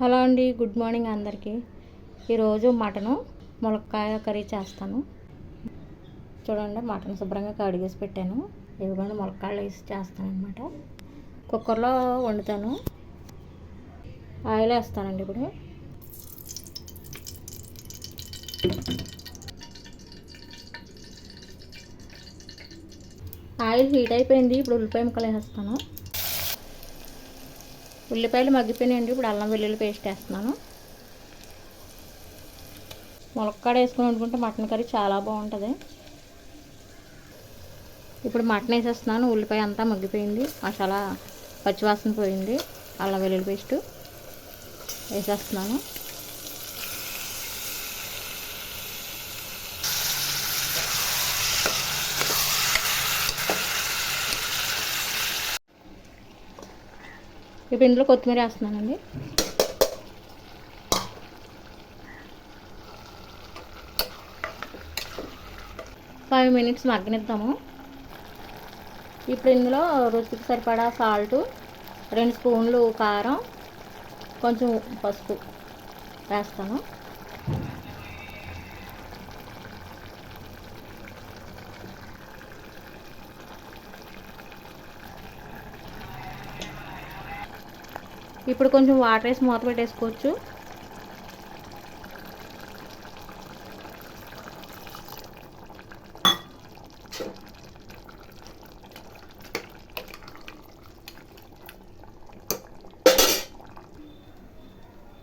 Hello అండి good morning అందరికీ. ఈరోజు మటను ములక్కాయ కర్రీ చేస్తాను. చూడండి మటన్ శుభ్రంగా కడిగేసి పెట్టాను. ఇదిగోండి ములక్కాయలు వేసి చేస్తాను అనమాట కుక్కర్లో వండుతాను. ఆయిల్ వేస్తానండి ఇప్పుడు. ఆయిల్ హీట్ అయిపోయింది ఇప్పుడు ఉల్లిపాయ ముక్కలు వేసేస్తాను. ఉల్లిపాయలు మగ్గిపోయినాయండి. ఇప్పుడు అల్లం వెల్లుల్లి పేస్ట్ వేస్తున్నాను. ములక్కాడ వేసుకొని వండుకుంటే మటన్ కర్రీ చాలా బాగుంటుంది. ఇప్పుడు మటన్ వేసేస్తున్నాను. ఉల్లిపాయ అంతా మగ్గిపోయింది. మసాలా పచ్చివాసన పోయింది. అల్లం వెల్లుల్లి పేస్ట్ వేసేస్తున్నాను. ఇప్పుడు ఇందులో కొత్తిమీర వేస్తున్నానండి. ఫైవ్ మినిట్స్ మగ్గనిద్దాము. ఇప్పుడు ఇందులో రుచికి సరిపడా సాల్టు రెండు స్పూన్లు కారం కొంచెం పసుపు వేస్తాను. ఇప్పుడు కొంచెం వాటర్ వేసి మూత పెట్టేసుకోవచ్చు.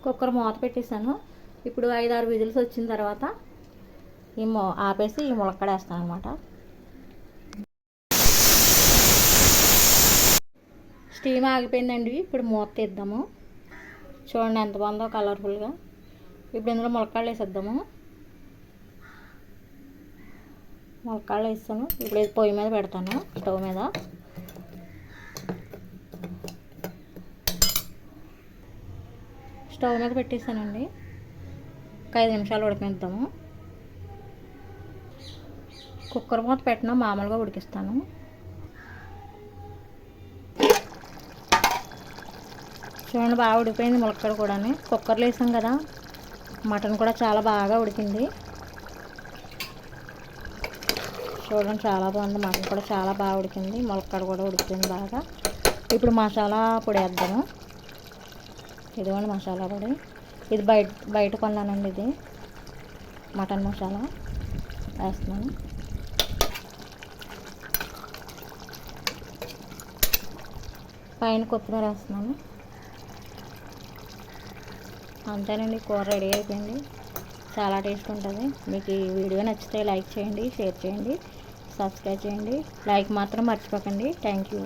కుక్కర్ మూత పెట్టేశాను. ఇప్పుడు ఐదు ఆరు విజిల్స్ వచ్చిన తర్వాత ఈ మొ ఆపేసి ఈ ములక్కడేస్తాను అనమాట స్టీమ్ ఆగిపోయిందండి. ఇప్పుడు మూత తీద్దాము. చూడండి ఎంత బాగుందో కలర్ఫుల్గా. ఇప్పుడు ఇందులో ములక్కాళ్ళు వేసేద్దాము. ములక్కాళ్ళు వేస్తాను. ఇప్పుడు ఇది పొయ్యి మీద పెడతాను స్టవ్ మీద. స్టవ్ మీద పెట్టేసానండి. ఒక ఐదు నిమిషాలు ఉడికిద్దాము కుక్కర్ మూత పెట్టినా మామూలుగా ఉడికిస్తాను. చూడండి బాగా ఉడికిపోయింది ములక్కడ కూడా కుక్కర్లో వేసాం కదా మటన్ కూడా చాలా బాగా ఉడికింది. చూడండి చాలా బాగుంది. మటన్ కూడా చాలా బాగా ఉడికింది. ములక్కడ కూడా ఉడికింది బాగా. ఇప్పుడు మసాలా పొడి వేద్దాము. ఇదిగోండి మసాలా పొడి. ఇది బయట బయట కొన్నానండి ఇది. మటన్ మసాలా వేస్తున్నాను. పైన కొత్తిమీర వేస్తున్నాను. అంతేనండి కూర రెడీ అయిపోయింది. చాలా టేస్ట్ ఉంటుంది. మీకు ఈ వీడియో నచ్చితే లైక్ చేయండి షేర్ చేయండి సబ్స్క్రైబ్ చేయండి. లైక్ మాత్రం మర్చిపోకండి. Thank you.